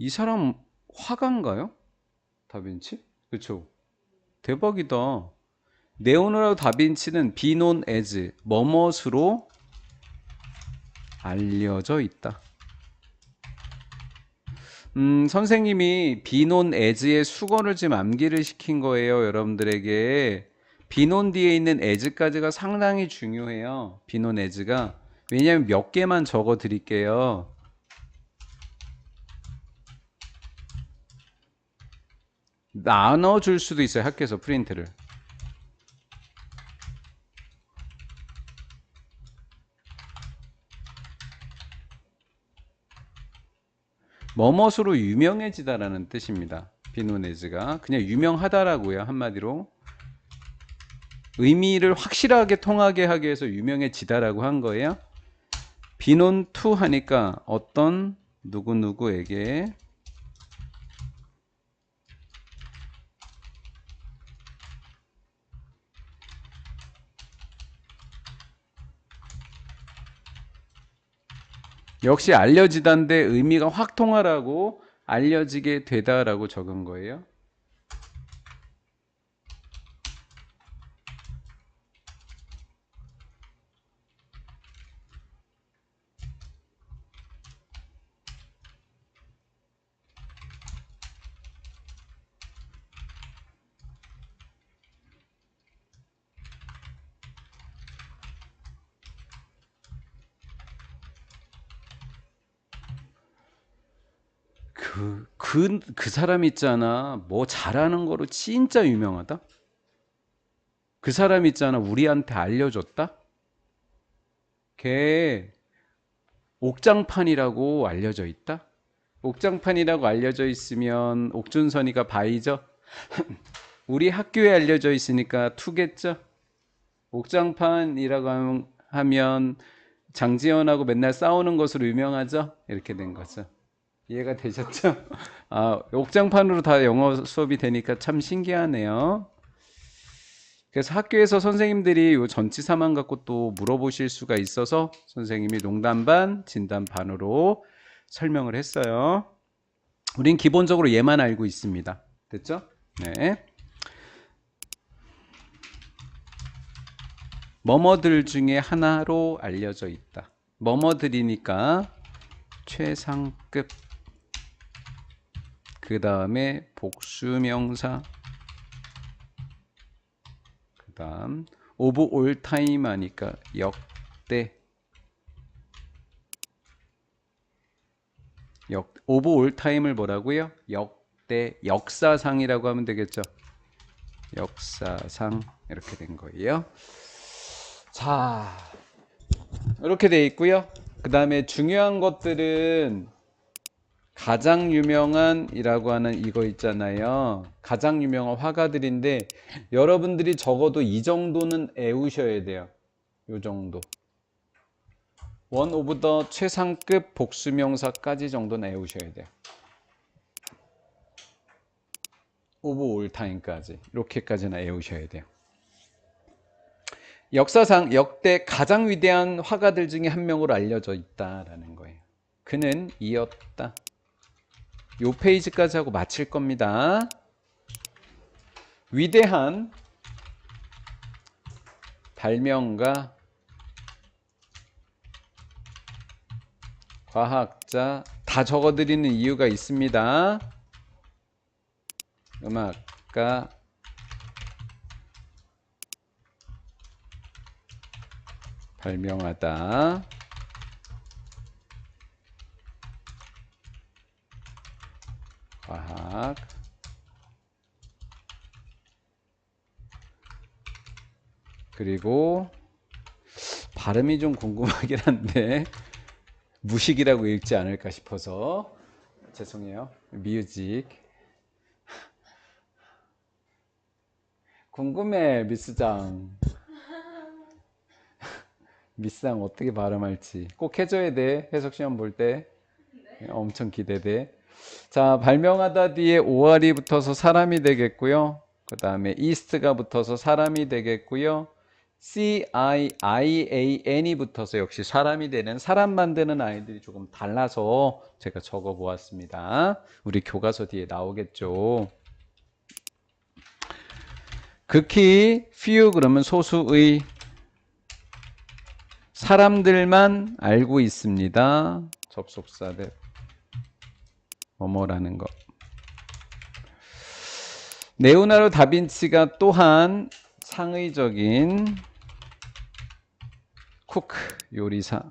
이 사람 화가인가요? 다빈치? 그쵸? 대박이다. 네오나르도 다빈치는 비논 에즈 뭐뭇으로 알려져 있다. 음, 선생님이 비논 에즈의 수거를 지금 암기를 시킨 거예요, 여러분들에게. 비논 뒤에 있는 에즈까지가 상당히 중요해요. 비논 에즈가. 왜냐하면 몇 개만 적어 드릴게요. 나눠줄 수도 있어요, 학교에서 프린트를. 뭐뭇으로 유명해지다라는 뜻입니다. 비노네즈가 그냥 유명하다라고요 한마디로 의미를 확실하게 통하게 하기 위해서 유명해지다라고 한 거예요. 비논 투 하니까 어떤 누구 누구에게 역시 알려지다인데 의미가 확 통하라고 알려지게 되다라고 적은 거예요. 그, 그, 그 사람 있잖아. 뭐 잘하는 거로 진짜 유명하다? 그 사람 있잖아. 우리한테 알려줬다? 걔 옥장판이라고 알려져 있다? 옥장판이라고 알려져 있으면 옥준선이가 바이죠? 우리 학교에 알려져 있으니까 투겠죠? 옥장판이라고 하면- 장지연하고 맨날 싸우는 것으로 유명하죠? 이렇게 된 거죠. 이해가 되셨죠? 아, 옥장판으로 다 영어 수업이 되니까 참 신기하네요. 그래서 학교에서 선생님들이 요 전치사만 갖고 또 물어보실 수가 있어서 선생님이 농담 반, 진담 반으로 설명을 했어요. 우린 기본적으로 얘만 알고 있습니다. 됐죠? 네. 뭐뭐들 중에 하나로 알려져 있다. 뭐뭐들이니까 최상급 그 다음에 복수명사 그 다음 오브 올 타임 하니까 역대 역 오브 올 타임을 뭐라고요? 역대 역사상이라고 하면 되겠죠. 역사상 이렇게 된 거예요. 자 이렇게 돼 있고요. 그 다음에 중요한 것들은 가장 유명한이라고 하는 이거 있잖아요. 가장 유명한 화가들인데 여러분들이 적어도 이 정도는 애우셔야 돼요. 요 정도. 원 오브 더 최상급 복수명사까지 정도는 애우셔야 돼요. 오브 올타임까지 이렇게까지는 애우셔야 돼요. 역사상 역대 가장 위대한 화가들 중에 한 명으로 알려져 있다라는 거예요. 그는 이었다. 요 페이지까지 하고 마칠 겁니다. 위대한 발명가, 과학자 다 적어드리는 이유가 있습니다. 음악가, 발명하다. 과학 그리고 발음이 좀 궁금하긴 한데 무식이라고 읽지 않을까 싶어서 죄송해요. 뮤직. 궁금해 미스장. 미스장 어떻게 발음할지. 꼭 해줘야 돼. 해석 시험 볼 때. 엄청 기대돼. 자, 발명하다 뒤에 오알이 붙어서 사람이 되겠고요. 그 다음에 이스트가 붙어서 사람이 되겠고요. C I I A N이 붙어서 역시 사람이 되는 사람 만드는 아이들이 조금 달라서 제가 적어 보았습니다. 우리 교과서 뒤에 나오겠죠. 극히 few 그러면 소수의 사람들만 알고 있습니다. 접속사들 뭐뭐라는 거. 레오나르도 다빈치가 또한 창의적인 쿠크 요리사인데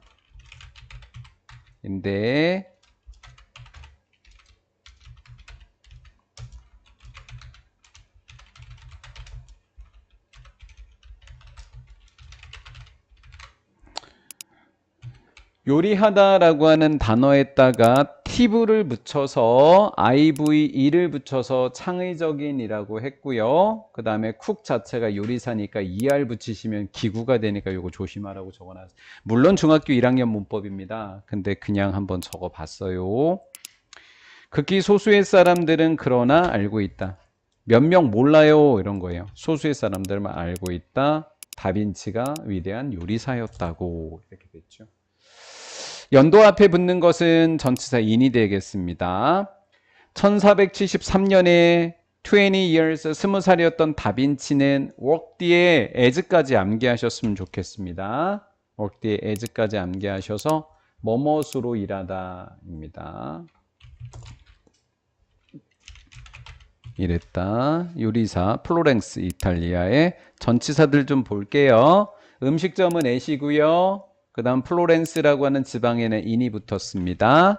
요리하다라고 하는 단어에다가 팁을 붙여서 IVE를 붙여서 창의적인이라고 했고요. 그 다음에 쿡 자체가 요리사니까 ER 붙이시면 기구가 되니까 요거 조심하라고 적어놨어요. 물론 중학교 1학년 문법입니다. 근데 그냥 한번 적어봤어요. 극히 소수의 사람들은 그러나 알고 있다. 몇 명 몰라요 이런 거예요. 소수의 사람들만 알고 있다. 다빈치가 위대한 요리사였다고 이렇게 됐죠. 연도 앞에 붙는 것은 전치사 인이 되겠습니다. 1473년에 20 years, 20살이었던 다빈치는 뒤에 as까지 암기하셨으면 좋겠습니다. 뒤에 as까지 암기하셔서 뭐뭇으로 일하다입니다. 이랬다. 요리사 플로렌스 이탈리아의 전치사들 좀 볼게요. 음식점은 애시고요. 그 다음 플로렌스라고 하는 지방에는 인이 붙었습니다.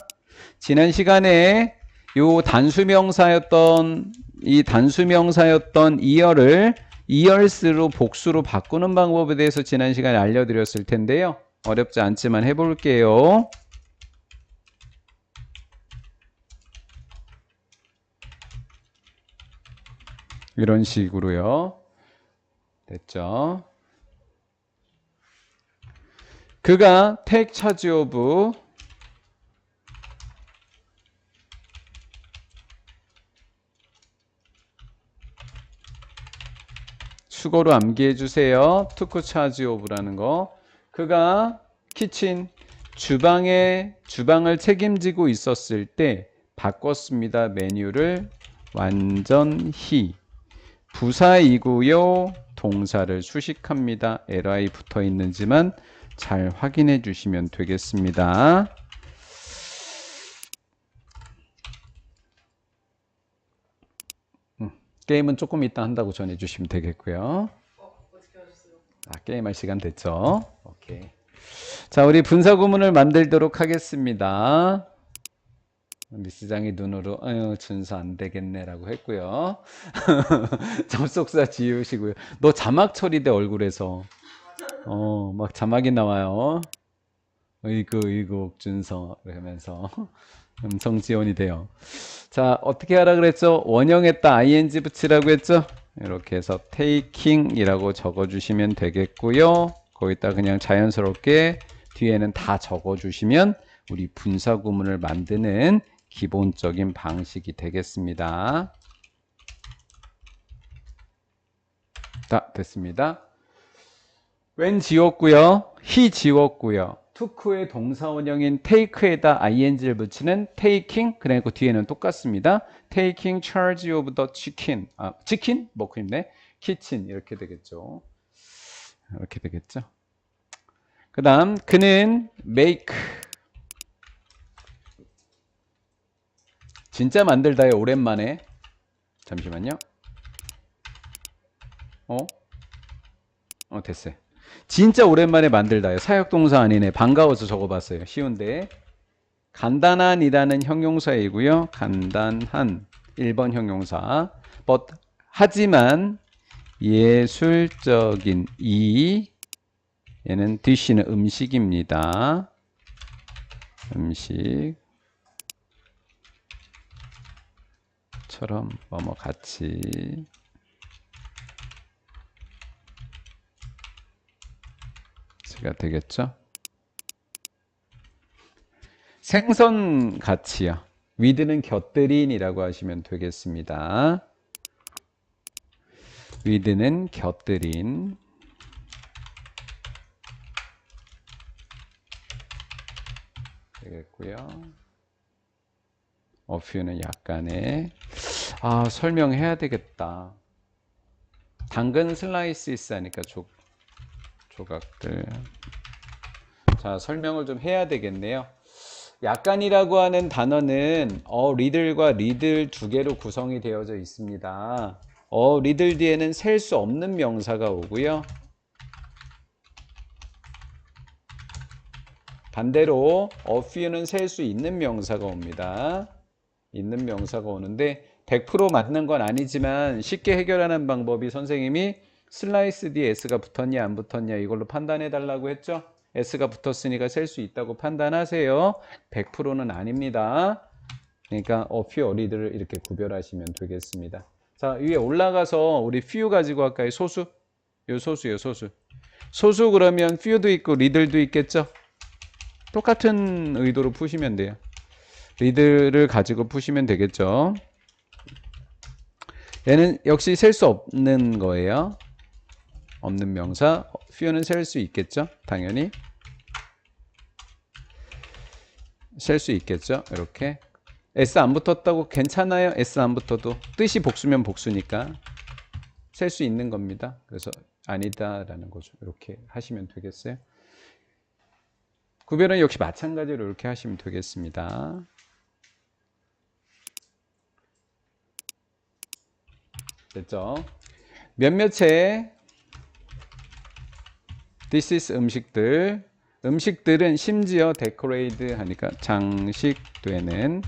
지난 시간에 요 단수명사였던 이 단수명사였던 이열을 이열스로 복수로 바꾸는 방법에 대해서 지난 시간에 알려드렸을 텐데요. 어렵지 않지만 해볼게요. 이런 식으로요. 됐죠? 그가 take charge of 수거로 암기해 주세요. took charge of라는 거. 그가 키친 주방에 주방을 책임지고 있었을 때 바꿨습니다. 메뉴를 완전히 부사이고요. 동사를 수식합니다. li 붙어 있는지만 잘 확인해 주시면 되겠습니다. 음, 게임은 조금 이따 한다고 전해 주시면 되겠고요. 아, 게임할 시간 됐죠? 오케이. 자, 우리 분사 구문을 만들도록 하겠습니다. 미스장이 눈으로 아유 준서 안 되겠네라고 했고요. 접속사 지우시고요. 너 자막 처리돼 얼굴에서. 어, 막 자막이 나와요. 의구, 의구, 준서. 그러면서 음성 지원이 돼요. 자, 어떻게 하라 그랬죠? 원형에다 ing 붙이라고 했죠? 이렇게 해서 taking이라고 적어주시면 되겠고요. 거기다 그냥 자연스럽게 뒤에는 다 적어주시면 우리 분사 구문을 만드는 기본적인 방식이 되겠습니다. 자, 됐습니다. 웬 지웠고요. 히 지웠고요. took의 동사 원형인 take에다 ing를 붙이는 taking 그리고 뒤에는 똑같습니다. taking charge of the chicken. 아, 치킨? 먹고 있네. kitchen 이렇게 되겠죠. 이렇게 되겠죠. 그 다음 그는 make 진짜 만들다요 오랜만에 잠시만요. 어? 어 됐어요. 진짜 오랜만에 만들다요. 사역동사 아니네. 반가워서 적어봤어요. 쉬운데. 간단한이라는 형용사이고요. 간단한 1번 형용사. but 하지만 예술적인 이 얘는 dish는 음식입니다. 음식 처럼 뭐뭐 같이 가치가 되겠죠. 생선 가치요. 위드는 곁들인이라고 하시면 되겠습니다. 위드는 곁들인. 되겠고요. 어퓨는 약간의 아 설명해야 되겠다. 당근 슬라이스 있으니까 조금 조각들. 자 설명을 좀 해야 되겠네요. 약간이라고 하는 단어는 어 리들과 리들 두 개로 구성이 되어져 있습니다. 어 리들 뒤에는 셀 수 없는 명사가 오고요. 반대로 a few는 셀 수 있는 명사가 옵니다. 있는 명사가 오는데 100% 맞는 건 아니지만 쉽게 해결하는 방법이 선생님이 슬라이스 뒤에 s가 붙었냐 안 붙었냐 이걸로 판단해 달라고 했죠. s가 붙었으니까 셀 수 있다고 판단하세요. 100%는 아닙니다. 그러니까 a few 어리들을 이렇게 구별하시면 되겠습니다. 자 위에 올라가서 우리 few 가지고 할까요? 소수? 요 소수 요 소수. 소수 그러면 few도 있고 리들도 있겠죠. 똑같은 의도로 푸시면 돼요. 리드를 가지고 푸시면 되겠죠. 얘는 역시 셀 수 없는 거예요. 없는 명사. few는 셀 수 있겠죠. 당연히. 셀 수 있겠죠. 이렇게. s 안 붙었다고 괜찮아요. s 안 붙어도. 뜻이 복수면 복수니까. 셀 수 있는 겁니다. 그래서 아니다 라는 거죠. 이렇게 하시면 되겠어요. 구별은 역시 마찬가지로 이렇게 하시면 되겠습니다. 됐죠? 몇몇의 This is 음식들 음식들은 심지어 데코레이드 하니까 장식되는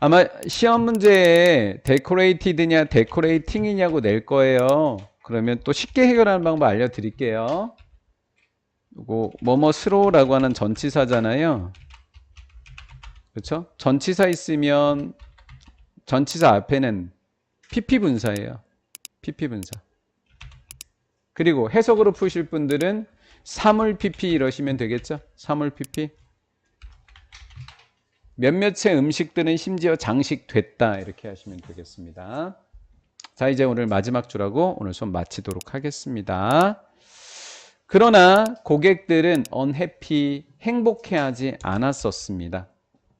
아마 시험 문제에 데코레이티드냐 데코레이팅이냐고 낼 거예요. 그러면 또 쉽게 해결하는 방법 알려드릴게요. 요거 뭐뭐스로라고 하는 전치사잖아요. 그렇죠? 전치사 있으면 전치사 앞에는 PP 분사예요. PP 분사. 그리고 해석으로 푸실 분들은 사물 PP 이러시면 되겠죠? 사물 PP. 몇몇의 음식들은 심지어 장식됐다 이렇게 하시면 되겠습니다. 자 이제 오늘 마지막 주라고 오늘 수업 마치도록 하겠습니다. 그러나 고객들은 unhappy, 행복해하지 않았었습니다.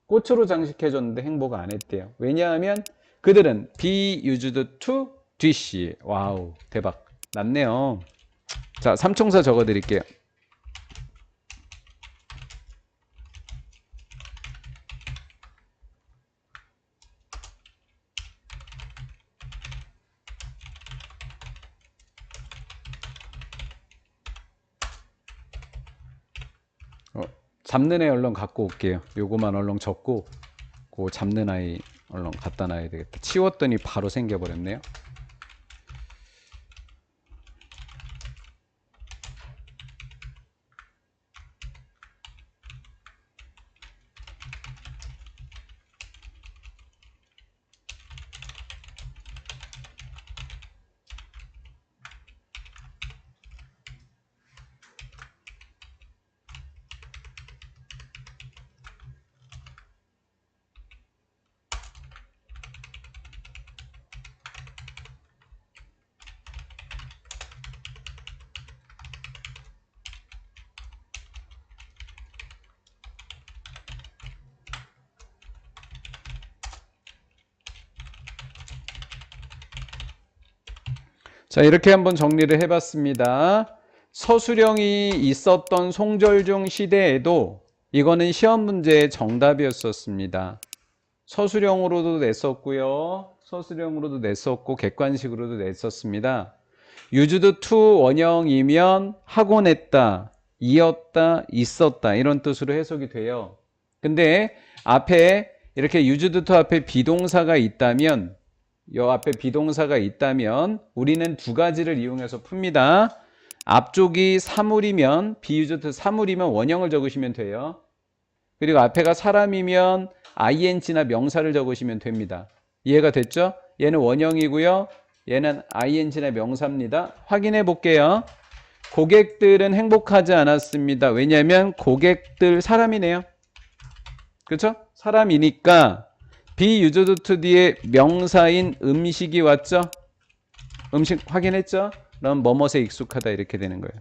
꽃으로 장식해줬는데 행복 안 했대요. 왜냐하면 그들은 used to dish. 와우, 대박. 낫네요. 자, 삼총사 적어 드릴게요. 어, 잡는 애 얼른 갖고 올게요. 요거만 얼른 적고 그 잡는 아이 얼른 갖다 놔야 되겠다. 치웠더니 바로 생겨버렸네요. 자, 이렇게 한번 정리를 해봤습니다. 서술형이 있었던 송절중 시대에도 이거는 시험 문제의 정답이었었습니다. 서술형으로도 냈었고요. 서술형으로도 냈었고 객관식으로도 냈었습니다. 유주드 투 원형이면 냈다, 이었다, 있었다 이런 뜻으로 해석이 돼요. 근데 앞에 이렇게 유주드 투 앞에 비동사가 있다면 요 앞에 비동사가 있다면 우리는 두 가지를 이용해서 풉니다. 앞쪽이 사물이면 비유저트 사물이면 원형을 적으시면 돼요. 그리고 앞에가 사람이면 ing나 명사를 적으시면 됩니다. 이해가 됐죠? 얘는 원형이고요. 얘는 ing나 명사입니다. 확인해 볼게요. 고객들은 행복하지 않았습니다. 왜냐하면 고객들 사람이네요. 그렇죠? 사람이니까 비유저드 투 뒤에 명사인 음식이 왔죠? 음식 확인했죠? 그럼 뭐뭇에 익숙하다 이렇게 되는 거예요.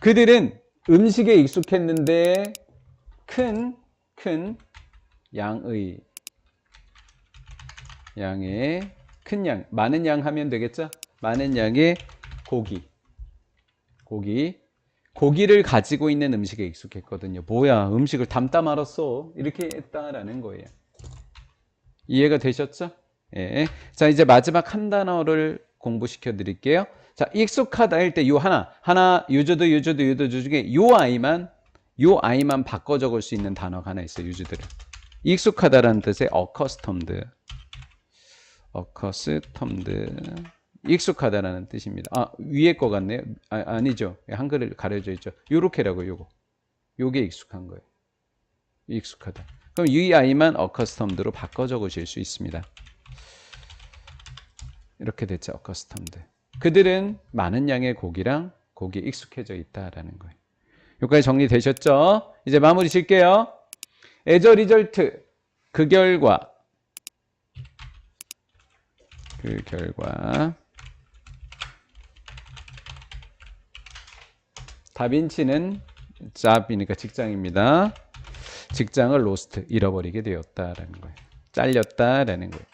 그들은 음식에 익숙했는데 큰, 큰 양의 양의 큰 양, 많은 양 하면 되겠죠? 많은 양의 고기. 고기. 고기를 가지고 있는 음식에 익숙했거든요. 뭐야, 음식을 담다 말았어. 이렇게 했다라는 거예요. 이해가 되셨죠? 예. 자, 이제 마지막 한 단어를 공부시켜 드릴게요. 자, 익숙하다 할때요 하나, 하나, 유저드, 유저드, 유저드 중에 요 아이만, 요 아이만 바꿔 적을 수 있는 단어가 하나 있어요, 유저들은. 익숙하다라는 뜻의 accustomed. accustomed. 익숙하다라는 뜻입니다. 아, 위에 거 같네요. 아, 아니죠. 한글을 가려져 있죠. 요렇게라고 요거. 요게 익숙한 거예요. 익숙하다. 그럼 이 아이만 accustomed로 바꿔 적으실 수 있습니다. 이렇게 됐죠. accustomed. 그들은 많은 양의 고기랑 고기에 익숙해져 있다라는 거예요. 여기까지 정리되셨죠? 이제 마무리 질게요. a result. 그 결과. 그 결과. 다빈치는 job이니까 직장입니다. 직장을 lost 잃어버리게 되었다라는 거예요. 잘렸다라는 거예요.